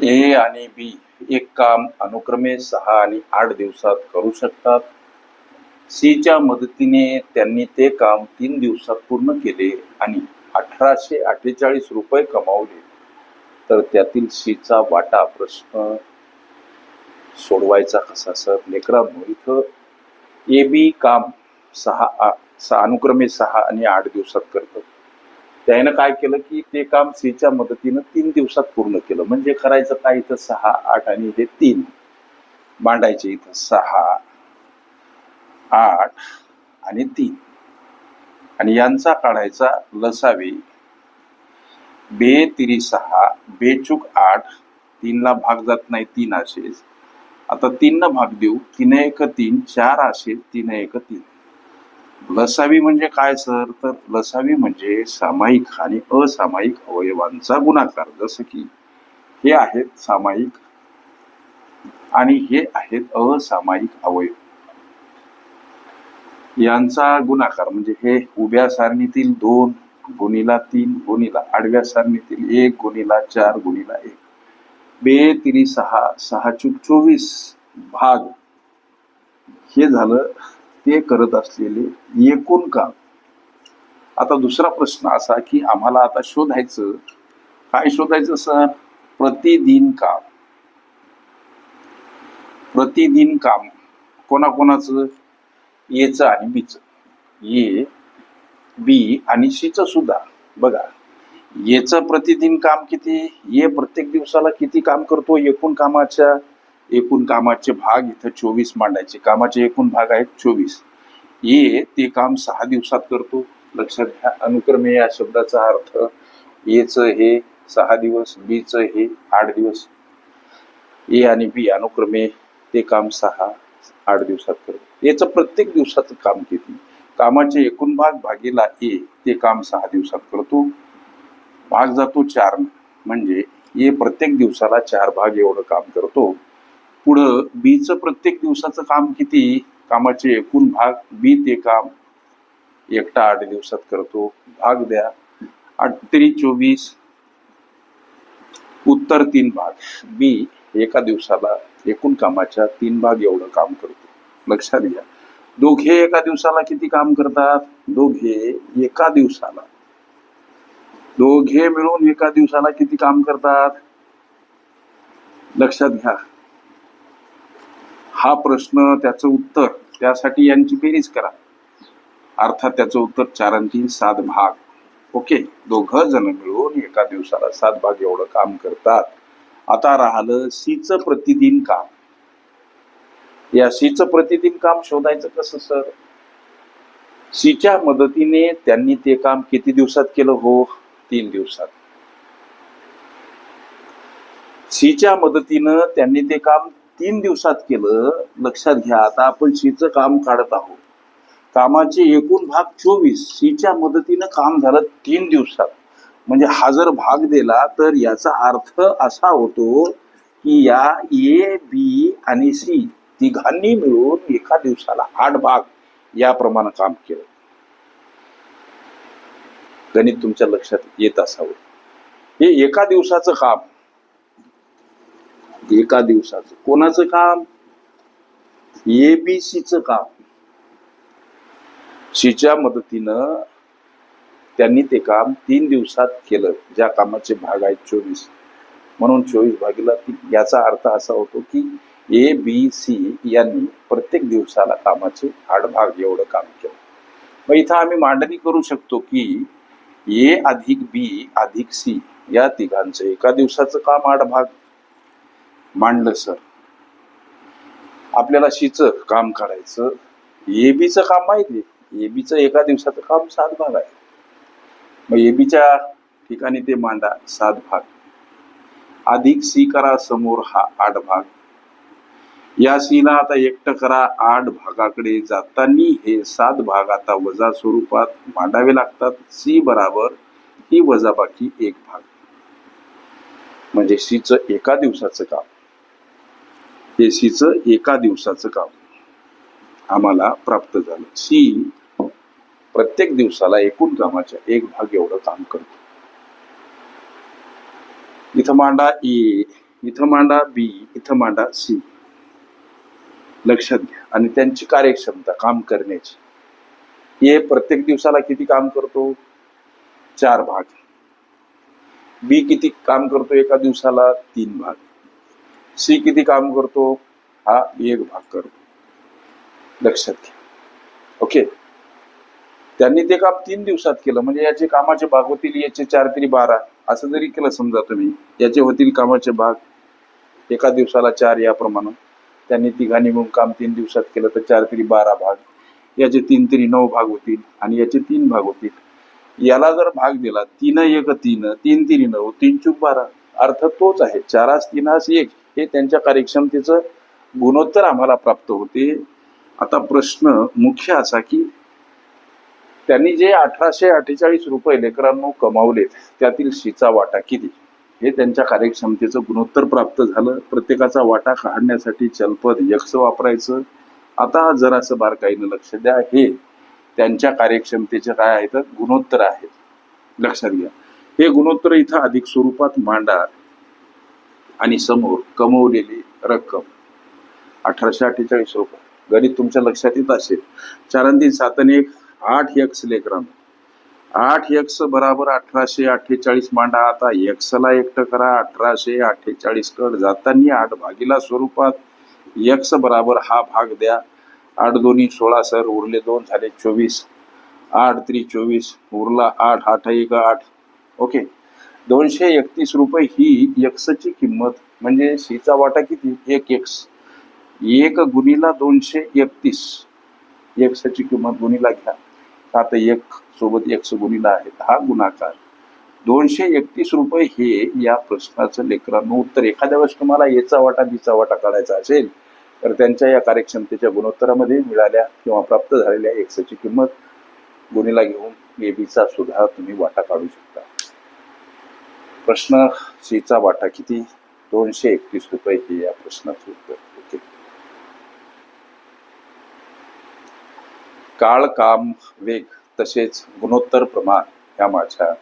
ए आणि बी एक काम अनुक्रमे सहा आणि आठ दिवसात करू शकतात. सीच्या मदतीने त्यांनी ते काम तीन दिवसात पूर्ण केले आणि अठराशे अठ्ठेचाळीस रुपये कमावले. तर त्यातील सीचा वाटा प्रश्न सोडवायचा कसा सर? लेकरांनो इथं ए बी काम सहा आ- सहा अनुक्रमे सहा आणि आठ दिवसात करतं त्यानं काय केलं की ते काम सीच्या मदतीनं तीन दिवसात पूर्ण केलं. म्हणजे करायचं काय इथं सहा आठ आणि इथे तीन. मांडायचे इथं सहा आठ आणि तीन. आणि यांचा काढायचा लसावी. बे तिरी सहा बेचूक आठ. तीनला भाग जात नाही तीन असेच. आता तीन भाग देऊ तीन एक तीन चार असेल तीन एक तीन. लसावी म्हणजे काय सर? तर लसावी म्हणजे सामायिक आणि असामायिक अवयवांचा गुणाकार. जसं की हे आहेत सामायिक आणि हे आहेत असामायिक अवयव. यांचा गुणाकार म्हणजे हे उभ्या सारणीतील दोन गुणीला तीन गुणीला आडव्या सारणीतील एक गुणीला चार गुणीला एक. बे तिरी सहा सहा चूक चोवीस भाग. हे झालं ते करत असलेले एकूण काम. आता दुसरा प्रश्न असा की आम्हाला आता शोधायचं काय शोधायचं सर? प्रतिदिन काम. प्रतिदिन काम. कोणाकोणाचं? एचं आणि बीचं. ए बी आणि सीचं सुद्धा. बघा येचं प्रतिदिन काम किती? ये प्रत्येक दिवसाला किती काम करतो? एकूण कामाच्या? एकूण कामाचे भाग इथं चोवीस मांडायचे. कामाचे एकूण भाग आहेत चोवीस. ये ते काम सहा दिवसात करतो. लक्षात घ्या अनुक्रमे या शब्दाचा अर्थ येच हे सहा दिवस बीच हे आठ दिवस. ए आणि बी अनुक्रमे ते काम सहा आठ दिवसात करतो. याचं प्रत्येक दिवसाचं काम किती? कामाचे एकूण भाग भागीला ए ते काम सहा दिवसात करतो. भाग जातो चार म्हणजे ये प्रत्येक दिवसाला चार भाग एवढं काम करतो. पुढं बीचं प्रत्येक दिवसाचं काम किती? कामाचे एकूण भाग बी ते काम. एकटा आठ दिवसात करतो. भाग द्या. आठ तरी चोवीस. उत्तर तीन भाग. बी एका दिवसाला एकूण कामाच्या तीन भाग एवढं काम करतो. लक्षात घ्या. दोघे एका दिवसाला किती काम करतात? दोघे एका दिवसाला. दोघे मिळून एका दिवसाला किती काम करतात? लक्षात घ्या. हा प्रश्न त्याचं उत्तर त्यासाठी यांची बेरीज करा. अर्थात त्याचं उत्तर चार सात भाग. ओके? दोघ जण मिळून एका दिवसाला सात भाग एवढं काम करतात. आता राहिलं सीचं प्रतिदिन काम. या सीचं प्रतिदिन काम शोधायचं कसं सर? सीच्या मदतीने त्यांनी ते काम किती दिवसात केलं? हो तीन दिवसात. सीच्या मदतीनं त्यांनी ते काम तीन दिवसात केलं लक्षात घ्या आता आपण सीचं काम काढत आहोत. कामाचे एकूण भाग चोवीस सीच्या मदतीनं काम झालं तीन दिवसात. म्हणजे हा जर भाग दिला तर याचा अर्थ असा होतो की या ए बी आणि सी तिघांनी मिळून एका दिवसाला आठ भाग याप्रमाणे काम केलं. गणित तुमच्या लक्षात येत असावं. हे एका दिवसाचं काम एका दिवसाचं. कोणाचं काम? एबीसीचं काम. सीच्या मदतीनं त्यांनी ते काम तीन दिवसात केलं. ज्या कामाचे भाग आहेत चोवीस. म्हणून चोवीस भागीला तीन. याचा अर्थ असा होतो की ए बी सी यांनी प्रत्येक दिवसाला कामाचे आठ भाग एवढं काम केलं. मग इथं आम्ही मांडणी करू शकतो की ए अधिक बी अधिक सी या तिघांचं एका दिवसाचं काम आठ भाग मांडलं सर. आपल्याला शीचं काम काढायचं ए बीचं काम माहिती आहे. एबीचं एका दिवसाचं काम सात भाग आहे. मग एबीच्या ठिकाणी ते मांडा सात भाग. अधिक सी करा समोर हा आठ भाग. या सीला आता एकटं करा आठ भागाकडे जाताना हे सात भाग आता वजा स्वरूपात मांडावे लागतात. सी बराबर ही वजाबाकी एक भाग. म्हणजे सीचं एका दिवसाचं काम. हे सीचं एका दिवसाचं काम. आम्हाला प्राप्त झालं. सी प्रत्येक दिवसाला एकूण कामाच्या एक भाग एवढं काम करतो. इथं मांडा ए इथं मांडा बी इथं मांडा सी. लक्षात घ्या आणि त्यांची कार्यक्षमता काम करण्याची. ए प्रत्येक दिवसाला किती काम करतो? चार भाग. बी किती काम करतो एका दिवसाला? तीन भाग. सी किती काम करतो? हा एक भाग करतो. लक्षात घ्या. ओके? त्यांनी ते काम तीन दिवसात केलं. म्हणजे याचे कामाचे भाग होतील याचे चार तरी बारा. असं जरी केलं समजा तुम्ही याचे होतील कामाचे भाग. एका दिवसाला चार याप्रमाणे. त्यांनी तिघांनी मिळून काम तीन दिवसात केलं तर चार तरी बारा भाग. याचे तीन तरी नऊ भाग होतील आणि याचे तीन भाग होतील. याला जर भाग दिला तीन एक तीन तीन तिरी नऊ तीन चूक बारा. अर्थ तोच आहे. चारास तीनास एक. हे त्यांच्या कार्यक्षमतेचं गुणोत्तर आम्हाला प्राप्त होते. आता प्रश्न मुख्य असा की त्यांनी जे अठराशे अठ्ठेचाळीस रुपये लेकरांनो कमावले त्यातील शीचा वाटा किती? हे त्यांच्या कार्यक्षमतेचं गुणोत्तर प्राप्त झालं. प्रत्येकाचा वाटा काढण्यासाठी चलपद यक्ष वापरायचं. आता जरासं बारकाईनं लक्ष द्या. हे त्यांच्या कार्यक्षमतेचे काय आहेत? गुणोत्तर आहेत. लक्षात घ्या. हे गुणोत्तर इथं अधिक स्वरूपात मांडा. आणि समोर कमवलेली रक्कम. अठराशे अठ्ठेचाळीस रुपये. गणित तुमच्या लक्षात येत असेल. चार तीन सात आणि एक आठ यक्स लेकरांनो आठ यक्स बराबर अठराशे अठ्ठेचाळीस मांडा. आता यक्सला एकटं करा. अठराशे अठ्ठेचाळीस कड जाताना आठ भागीला स्वरूपात. यक्स बराबर हा भाग द्या. आठ दोन्ही सोळा सर. उरले दोन झाले चोवीस. आठ त्री चोवीस उरला आठ. आठ एक आठ. ओके. दोनशे एकतीस रुपये ही एक्सची किंमत म्हणजे सीचा वाटा किती? एक एक्स एक गुणीला दोनशे एकतीस एक्सची किंमत गुणीला घ्या. आता एक सोबत एक्स गुणीला आहे हा गुणाकार. दोनशे एकतीस रुपये हे या प्रश्नाचं लेकरांनो उत्तर. एखाद्या वेळेस तुम्हाला याचा वाटा बीचा वाटा काढायचा असेल तर त्यांच्या या कार्यक्षमतेच्या गुणोत्तरामध्ये मिळाल्या किंवा प्राप्त झालेल्या एक्सची किंमत गुणीला घेऊन एबीचा सुद्धा तुम्ही वाटा काढू शकता. प्रश्न सीचा वाटा किती? दोनशे एकतीस रुपये हे या प्रश्नाचं उत्तर. ओके. काळ काम वेग तसेच गुणोत्तर प्रमाण या माझ्या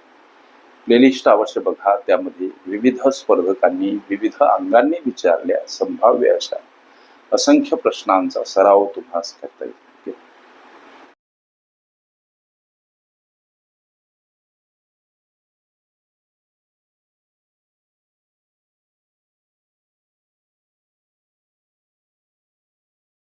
प्लेलिस्ट अवश्य बघा. त्यामध्ये विविध स्पर्धकांनी विविध अंगांनी विचारल्या संभाव्य अशा असंख्य प्रश्नांचा सराव तुम्हाला करता येईल.